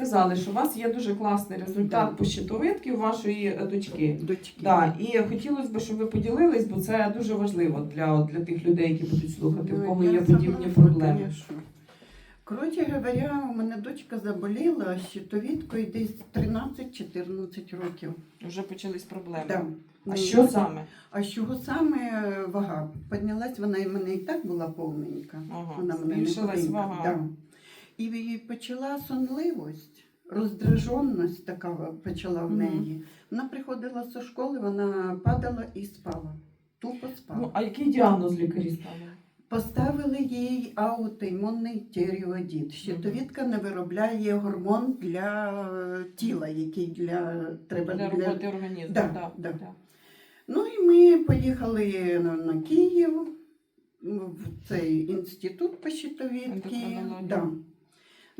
сказали, що у вас є дуже класний результат по щитовидки у вашої е, дочки. Дочки. Да, і хотілося б, щоб ви поділились, бо це дуже важливо для, для тих людей, які будуть слухати, Ну, у кого є подібні проблеми. Коротше говоря, у мене дочка заболіла щитовідкою десь 13-14 років. Вже почались проблеми. Да. А Ну, що саме? А з чого саме е, вага? Піднялась вона і мене і так була повненька. Ага, Вона мене не вага. Да. І, почала сонливість, роздраженість така почала в неї. Вона приходила зі школи, вона падала і спала. Тупо спала. Ну, а який діагноз лікарі ставили? Поставили їй аутоімунний тіреоїдит. Щитовідка не виробляє гормон для тіла, який для треба Для для, роботи організму. Да, да, да. да. Ну і ми поїхали на, на Київ в цей інститут по щитовідці. Да.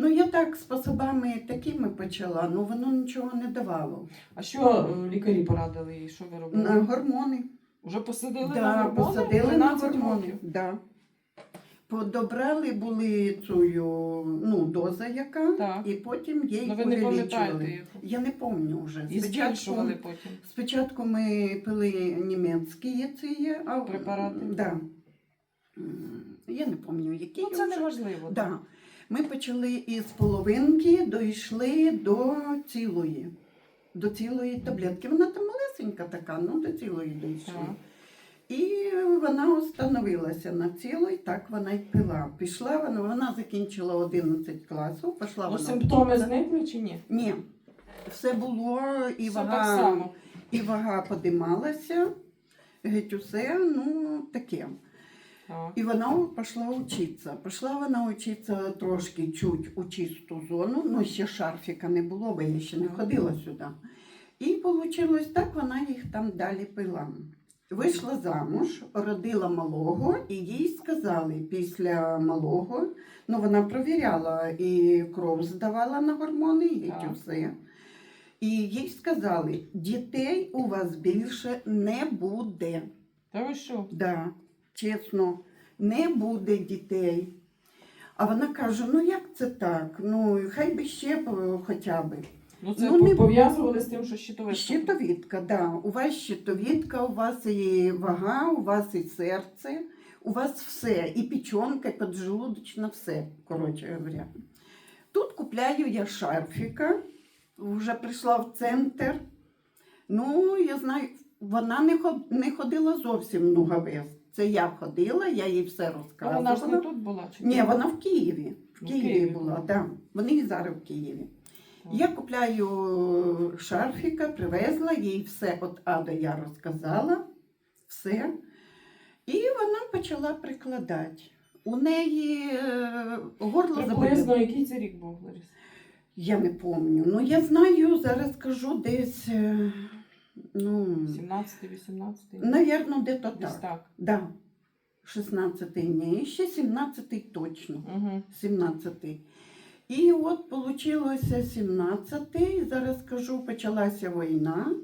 Ну, я так способами такими почала, ну воно нічого не давало. А що е, лікарі порадили їй? Що ви робили? На гормони. Вже посадили на Да, гормони? посадили на 12 гормони. років. Да. Подобрали були цю ну, доза яка, Так. і потім їй Ну ви не пам'ятаєте увеличували. яку. Я не пам'ятаю вже. І збільшували потім. спочатку ми пили німецькі ці а, Препарати? Да. М, Я не пам'ятаю, які. Ну це вже. не важливо. Да. Ми почали із половинки, дійшли до цілої. До цілої таблетки. Вона там малесенька така, ну до цілої дійшли. Так. І вона остановилася на цілої, так вона й пила. Пішла вона, вона закінчила 11 класів, пішла Ну, вона. симптоми зникли чи ні? Ні. Все було, і Все так само. і вага подималася, геть усе, ну таке. Так. І вона пішла вчитися. Пішла вона вчитися трошки чуть у чисту зону, ну ще шарфіка не було, бо я ще не ходила сюди. І вийшло так, вона їх там далі пила. Вийшла замуж, родила малого, і їй сказали після малого, ну вона провіряла і кров здавала на гормони, і все. І їй сказали, дітей у вас більше не буде. Та ви що? Да, чесно, не буде дітей. А вона каже: ну як це так? Ну, хай би ще хоча б. Ну це Ну, не- пов'язували з тим, що щитовидка. Щитовідка, да. У вас щитовідка, у вас і вага, у вас і серце, у вас все, і печонка, і поджелудочна, все, коротше говоря. Тут купляю я шарфіка, вже прийшла в центр. Ну, я знаю, вона не, ходила зовсім много вес. Це я ходила, я їй все Ну, розказувала. вона ж не тут була? Чи Ні, вона в Києві. В В Києві, Києві була, да. Вони і зараз в Києві. Так. Я купляю шарфіка, привезла, їй все від А до Я розказала, все. І вона почала прикладати. У неї е, горло заболіло. Приблизно який це рік був, Ларис? Я не пам'ятаю. Ну, я знаю, зараз кажу десь, е, ну, 17-й, 18-й? навірно, де то так. так. Да. 16-й ні, ще 17-й точно. Угу. 17-й. І от вийшло 17-й, зараз скажу, почалася війна.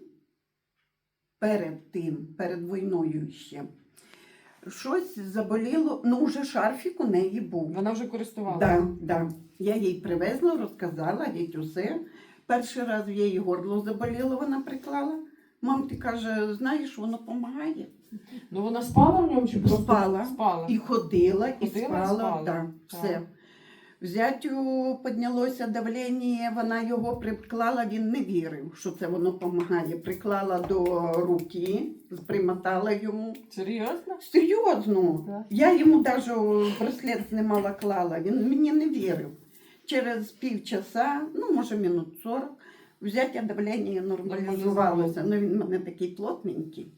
Перед тим, перед війною ще. Щось заболіло, ну вже шарфік у неї був. Вона вже користувалася. Да, да. Я їй привезла, розказала, геть усе. Перший раз в її горло заболіло, вона приклала. Мам, ти каже, знаєш, воно допомагає. Ну вона спала в ньому чи просто Спала. спала? І ходила, і Ходила, спала. спала. Да, Так. все. Зятю піднялося давлення, вона його приклала, він не вірив, що це воно допомагає. Приклала до руки, примотала йому. Серйозно? Серйозно. Так. Я йому навіть браслет знімала, клала, він мені не вірив. Через півчаса, ну може минут 40, взяття давлення нормалізувалося. Ну він в мене такий плотненький.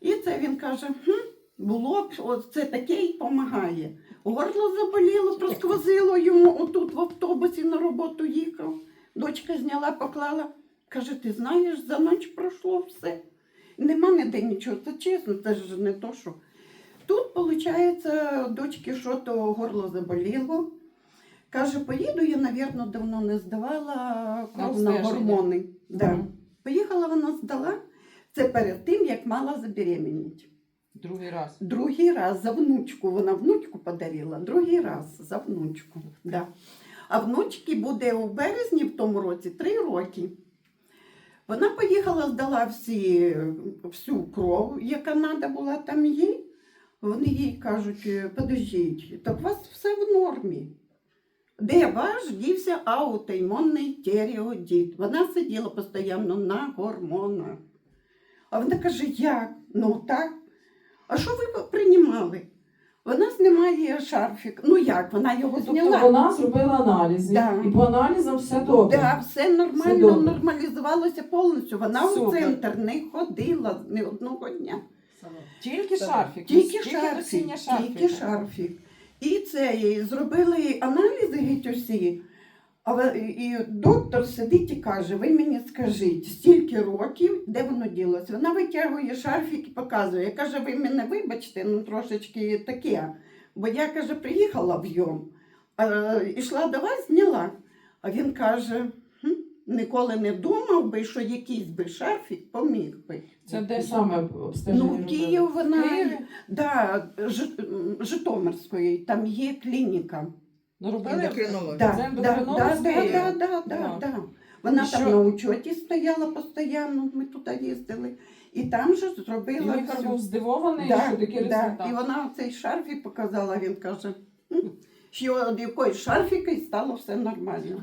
І це він каже: хм, було б, от це таке й допомагає. Горло заболіло, просквозило йому отут в автобусі на роботу їхав. Дочка зняла, поклала. Каже, ти знаєш, за ніч пройшло все. Нема ніде нічого, це чесно, це ж не то, що. Тут, виходить, дочки що то горло заболіло. Каже, поїду, я, напевно, давно не здавала кров на гормони. Да. Мгм. Поїхала вона здала. Це перед тим, як мала забеременіти. Другий раз. Другий раз за внучку. Вона внучку подарила, другий раз за внучку. Да. А внучки буде у березні в тому році три роки. Вона поїхала, здала всі, всю кров, яка треба була там їй. Вони їй кажуть, «Е, подождіть, так у вас все в нормі. Де ваш дівся аутоімунний тіреодіт? Вона сиділа постійно на гормонах. А вона каже, як? Ну так. А що ви приймали? Вона знімає шарфік. Ну як, вона його Тобто зняла. вона зробила аналізи, Да. і по аналізам все добре. Да, все нормально Все добре. нормалізувалося повністю. Вона Супер. центр не ходила ні одного дня. Тільки шарфік. Тільки шарфік, тільки шарфік. І це і зробили аналізи геть усі. А і доктор сидить і каже: ви мені скажіть, стільки років, де воно ділося? Вона витягує шарфік і показує. Каже, ви мене вибачте, ну трошечки таке. Бо я каже, приїхала в йом, а, йшла до вас, зняла. А він каже: «Хм, ніколи не думав би, що якийсь би шарфік поміг би. Це де саме обстеження? Ну. Київ вона. В Києві? Да, Жи- Житомирської, там є клініка. Ну, робили? Да, Це да, да, з да, Києва? да, да, да, Да. да. Вона І там що? на учоті стояла постійно, ми туди їздили. І там же І зробила лікар всю- був здивований, Да, що такий да. результат. І вона цей шарфік показала, він каже, «М, що від якоїсь шарфіка і стало все нормально.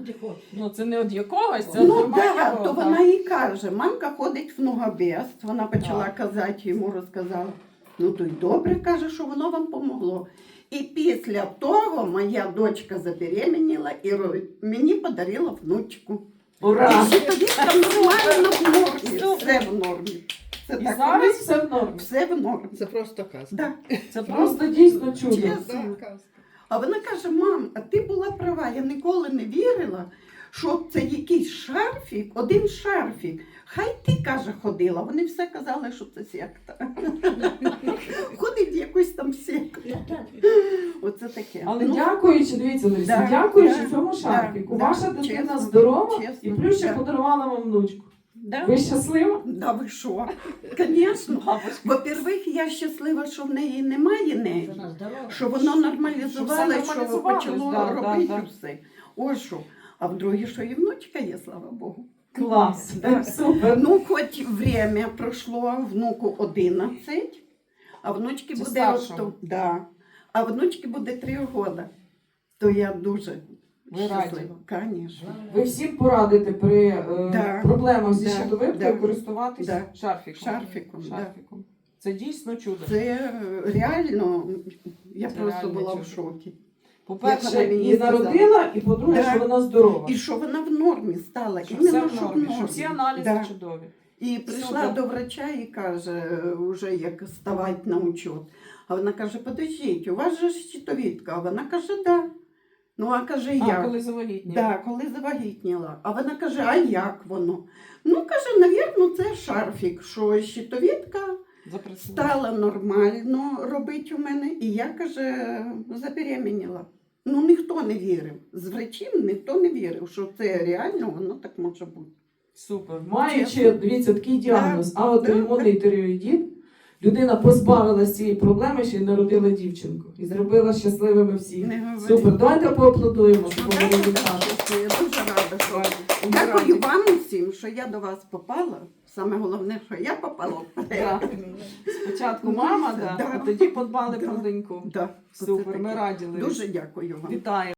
Ну, це не від якогось, це ну нормально. да, то вона і каже, мамка ходить в ногобест. Вона почала Так. казати, йому розказала. Ну то й добре каже, що воно вам помогло. І після того моя дочка забеременіла і мені подарила внучку. Ура! І щитовідка нормально в нормі, все в нормі. Це І так зараз все в нормі. все в нормі. Це просто казка. Да. Це просто дійсно чудо. Чесно. Да, казка. А вона каже: мам, а ти була права, я ніколи не вірила, що це якийсь шарфік, один шарфік. Хай ти каже, ходила. Вони все казали, що це секта. Ходить якусь там секту. Оце таке. Але Ну, дякуючи, дивіться, Лариса, Да, дякуючи да, цьому шарфіку, да, ваша дитина чесно, здорова і плюс ще да. подарувала вам внучку. Да. Ви щаслива? Да ви що? Звісно. Во-первых, я щаслива, що в неї немає неї. Що воно Щоб нормалізувалося, що почало да, робити да. все. Ось що. А вдруге, що і внучка є, слава Богу. Клас. Да. Супер. Ну, хоч время пройшло, внуку 11, а внучки Це буде старшому? да. а внучки буде 3 роки. То я дуже Ви раді? Звісно. Ви всім порадите при е, Да. проблемах зі Да. щитовидкою Да. користуватись Да. шарфіком. Шарфіком, да. Шарфіком. Це дійсно чудо. Це е, реально, я Це просто реально була чудо. в шокі. По-перше, мені і народила, і по-друге, Да. що вона здорова. І що вона в нормі стала. Що Іменно, все в що нормі, що всі аналізи Да. чудові. І прийшла Супер. до врача і каже, вже як ставати на учет. А вона каже, подождіть, у вас же щитовідка. А вона каже, да. Ну, а каже, А, як? коли завагітніла. Да, коли завагітніла. А вона каже, а як воно? Ну, каже, навірно, це шарфік, що щитовідка стала нормально робити у мене, і я, каже, забеременіла. Ну, ніхто не вірив. З врачів ніхто не вірив, що це реально воно так може бути. Супер. Маючи, дивіться, такий діагноз, Да, аутоімунний тиреоїдіт, людина позбавилася цієї проблеми, ще й народила дівчинку. І зробила щасливими всіх. Супер. Давайте поаплодуємо. Ну, Я дуже рада, що Дякую вам всім, що я до вас попала. Саме головне, що я попала. Так. Спочатку Ну, мама, да, да. а тоді подбали про доньку. Да, Супер, ми раді. Ларисо. Дуже дякую вам. Вітаю.